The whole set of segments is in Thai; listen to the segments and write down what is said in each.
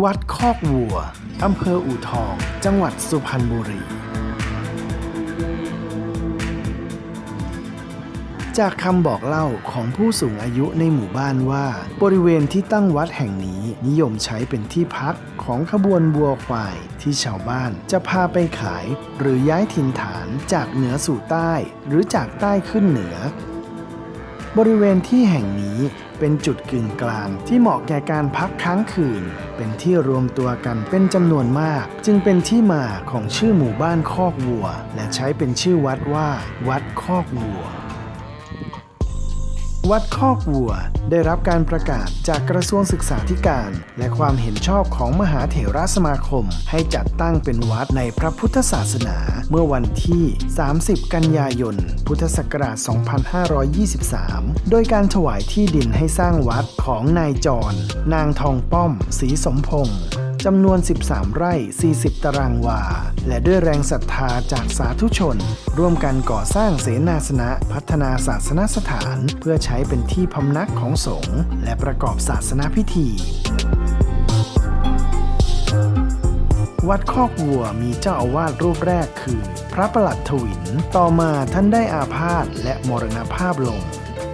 วัดคอกวัว อำเภออู่ทอง จังหวัดสุพรรณบุรี จากคำบอกเล่าของผู้สูงอายุในหมู่บ้านว่า บริเวณที่ตั้งวัดแห่งนี้นิยมใช้เป็นที่พักของขบวนวัวควายที่ชาวบ้านจะพาไปขาย หรือย้ายถิ่นฐานจากเหนือสู่ใต้ หรือจากใต้ขึ้นเหนือบริเวณที่แห่งนี้ เป็นจุดกึ่งกลาง ที่เหมาะแก่การพักค้างคืน เป็นที่รวมตัวกันเป็นจำนวนมาก จึงเป็นที่มาของชื่อหมู่บ้านคอกวัว และใช้เป็นชื่อวัดว่า วัดคอกวัว วัดคอกวัวได้รับการประกาศจากกระทรวงศึกษาธิการ และความเห็นชอบของมหาเถรสมาคม ให้จัดตั้งเป็นวัดในพระพุทธศาสนา เมื่อวันที่ 30 กันยายน พุทธศักราช 2523 โดยการถวายที่ดินให้สร้างวัดของนายจร นางทองป้อมศรีสมพงษ์ จำนวน 13 ไร่ 40 ตารางวา และด้วยแรงศรัทธาจากสาธุชน ร่วมกันก่อสร้างเสนาสนะพัฒนาศาสนสถาน เพื่อใช้เป็นที่พำนักของสงฆ์และประกอบศาสนาพิธีวัดคอกวัวมีเจ้าอาวาสรูปแรกคือ พระประหลัดถวิน ต่อมาท่านได้อาพาธและมรณภาพลง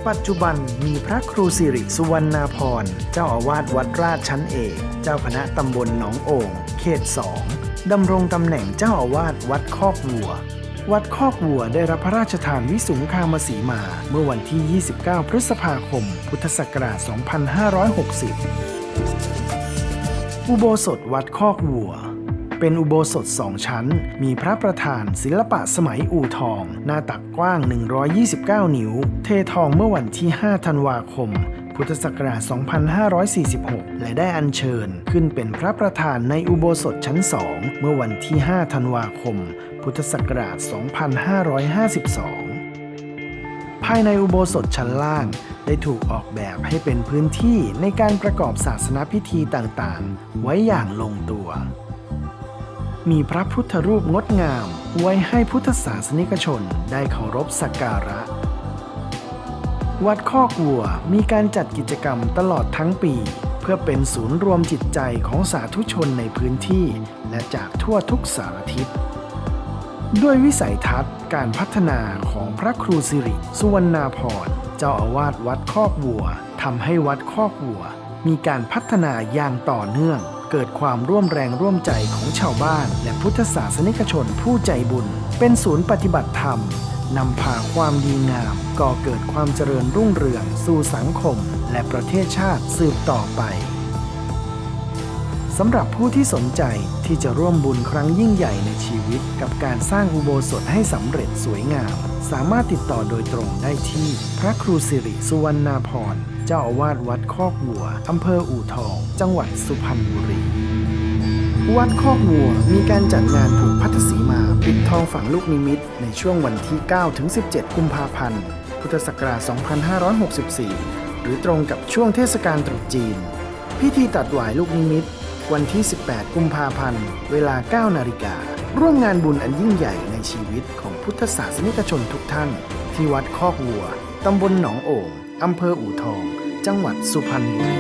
ปัจจุบันมีพระครูสิริสุวรรณาพรเจ้าอาวาสวัดราชชั้นเอกเจ้าคณะตำบลหนองโอ่งเขตสองดำรงตำแหน่งเจ้าอาวาสวัดคอกวัว วัดคอกวัวได้รับพระราชทานวิสุงคามสีมา เมื่อวันที่ 29 พฤษภาคม พุทธศักราช 2560 อุโบสถวัดคอกวัว เป็นอุโบสถสองชั้น มีพระประธานศิลปะสมัยอู่ทอง หน้าตักกว้าง 129 นิ้ว เททองเมื่อวันที่ 5 ธันวาคม พุทธศักราช 2546 และได้อัญเชิญขึ้นเป็นพระประธานในอุโบสถชั้น2เมื่อวันที่ 5 ธันวาคม พุทธศักราช 2552ภายในอุโบสถชั้นล่าง ได้ถูกออกแบบให้เป็นพื้นที่ในการประกอบศาสนาพิธีต่างๆ ไว้อย่างลงตัว มีพระพุทธรูปงดงาม ไว้ให้พุทธศาสนิกชนได้เคารพสักการะ วัดคอกวัวมีการจัดกิจกรรมตลอดทั้งปี เพื่อเป็นศูนย์รวมจิตใจของสาธุชนในพื้นที่ และจากทั่วทุกสารทิศด้วยวิสัยทัศน์การพัฒนาของพระครูสิริ สุวรรณาพรเจ้าอาวาสวัดคอกวัวทำให้วัดคอกวัว มีการพัฒนาอย่างต่อเนื่อง เกิดความร่วมแรงร่วมใจของชาวบ้าน และพุทธศาสนิกชนผู้ใจบุญ เป็นศูนย์ปฏิบัติธรรมนำพาความดีงาม ก่อเกิดความเจริญรุ่งเรือง สู่สังคม และประเทศชาติสืบต่อไปสำหรับผู้ที่สนใจที่จะร่วมบุญครั้งยิ่งใหญ่ในชีวิต กับการสร้างอุโบสถให้สำเร็จสวยงาม สามารถติดต่อโดยตรงได้ที่ พระครูสิริสุวรรณาพร เจ้าอาวาสวัดคอกวัวอำเภออู่ทอง จังหวัดสุพรรณบุรี วัดคอกวัวมีการจัดงานผูกพัทธสีมาปิดทองฝังลูกนิมิต ในช่วงวันที่9ถึง17 กุมภาพันธ์ พุทธศักราช 2564 หรือตรงกับช่วงเทศกาลตรุษจีน พิธีตัดหวายลูกนิมิต วันที่ 18 กุมภาพันธ์ เวลา 9 นาฬิการ่วมงานบุญอันยิ่งใหญ่ในชีวิตของพุทธศาสนิกชนทุกท่าน ที่วัดคอกวัว ตำบลหนองโอ่งอำเภออู่ทอง จังหวัดสุพรรณบุรี